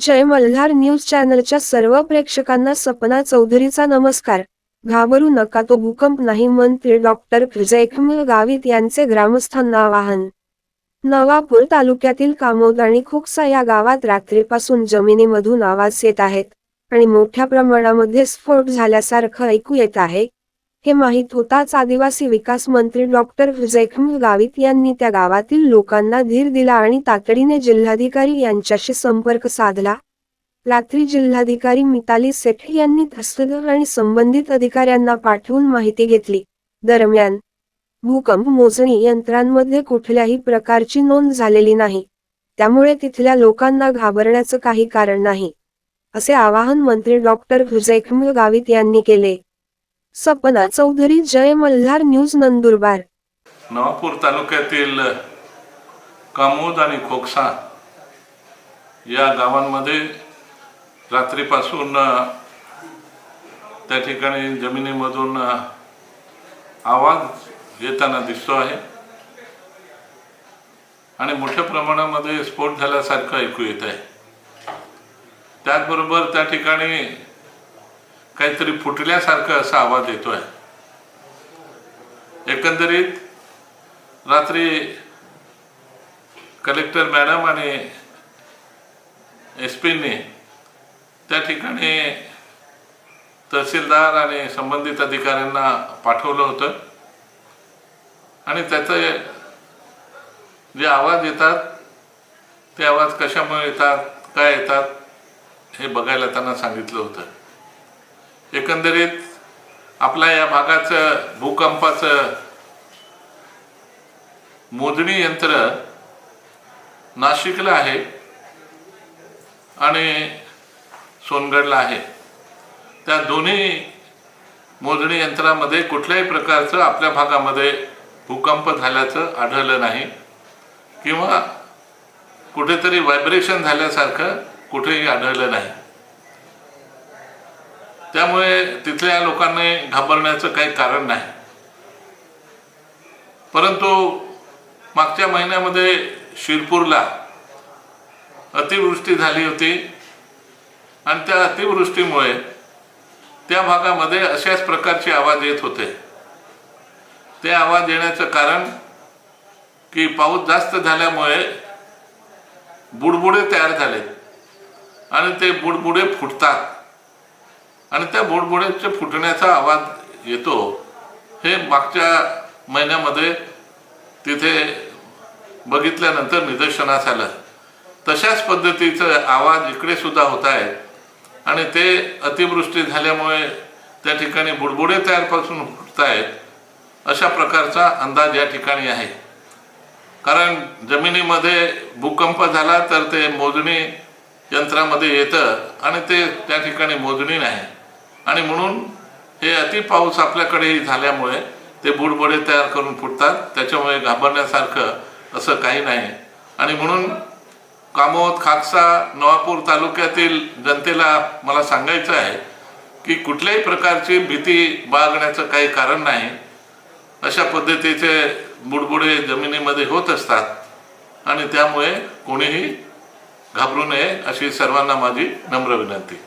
जय Malhar news चॅनलच्या सर्व प्रेक्षकांना सपना चौधरीचा नमस्कार. घाबरू नका तो भूकंप नाही मंत्री डॉक्टर जयखमील गावित यांचे ग्रामस्थांना आवाहन नवापूर तालुक्यातील कामोद आणि खुकसा या गावात रात्रीपासून जमिनीमधून आवाज येत आहेत आणि मोठ्या प्रमाणामध्ये स्फोट झाल्यासारखं ऐकू येत आहे. हे माहीत होताच आदिवासी विकास मंत्री डॉक्टर जयखमील गावित यांनी त्या गावातील लोकांना धीर दिला आणि तातडीने जिल्हाधिकारी यांच्याशी संपर्क साधला. रात्री जिल्हाधिकारी मिताली सेठ यांनी तहसीलदार आणि संबंधित अधिकाऱ्यांना पाठवून माहिती घेतली. दरम्यान भूकंप मोजणी यंत्रांमध्ये कुठल्याही प्रकारची नोंद झालेली नाही. त्यामुळे तिथल्या लोकांना घाबरण्याचं काही कारण नाही असे आवाहन मंत्री डॉक्टर जयखमील गावित यांनी केले. सपना चौधरी जय मल्हार न्यूज नंदुरबार. नवापूर तालुक्यातील कामोद आणि खोकसा या गावांमध्ये रात्रीपासून त्या ठिकाणी जमिनीमधून आवाज येताना दिसतो आहे. आणि मोठ्या प्रमाणामध्ये स्फोट झाल्यासारखं ऐकू येत आहे. त्याचबरोबर त्या ठिकाणी काहीतरी फुटल्यासारखं असा आवाज येतो आहे एकंदरीत रात्री कलेक्टर मॅडम आणि एस पीने त्या ठिकाणी तहसीलदार आणि संबंधित अधिकाऱ्यांना पाठवलं होतं. आणि त्याचे जे आवाज येतात ते आवाज कशामुळे येतात काय येतात हे बघायला त्यांना सांगितलं होतं. एकंदरीत आपल्या या भागाचं भूकंपाचं मोजणी यंत्र नाशिकला आहे आणि सोनगडला आहे. त्या दोन्ही मोजणी यंत्रामध्ये कुठल्याही प्रकारचं आपल्या भागामध्ये भूकंप झाल्याचं आढळलं नाही किंवा कुठेतरी व्हायब्रेशन झाल्यासारखं कुठेही आढळलं नाही. त्यामुळे तिथल्या लोकांनी घाबरण्याचं काही कारण नाही. परंतु मागच्या महिन्यामध्ये शिरपूरला अतिवृष्टी झाली होती आणि त्या अतिवृष्टीमुळे त्या भागामध्ये अशाच प्रकारचे आवाज येत होते. ते आवाज येण्याचं कारण की पाऊस जास्त झाल्यामुळे बुडबुडे तयार झाले आणि ते बुडबुडे फुटतात. आणि त्या बुडबुड्याच्या फुटण्याचा आवाज येतो हे मागच्या महिन्यामध्ये तिथे बघितल्यानंतर निदर्शनास आलं. तशाच पद्धतीचं आवाज इकडे सुद्धा होत आहे. आणि ते अतिवृष्टी झाल्यामुळे त्या ठिकाणी बुडबुडे तयारपासून फुटत आहेत अशा प्रकारचा अंदाज या ठिकाणी आहे. कारण जमिनीमध्ये भूकंप झाला तर ते मोजणी यंत्रामध्ये येतं आणि ते त्या ठिकाणी मोजणी नाही. आणि म्हणून हे अति पाऊस आपल्याकडेही झाल्यामुळे ते बुडबुडे तयार करून फुटतात. त्याच्यामुळे घाबरण्यासारखं असं काही नाही. आणि म्हणून कामोद खाकसा नवापूर तालुक्यातील जनतेला मला सांगायचं आहे की कुठल्याही प्रकारची भीती बाळगण्याचं काही कारण नाही. अशा पद्धतीचे बुडबुडे जमिनीमध्ये होत असतात. आणि त्यामुळे कोणीही घाबरू नये अशी सर्वांना माझी नम्र विनंती.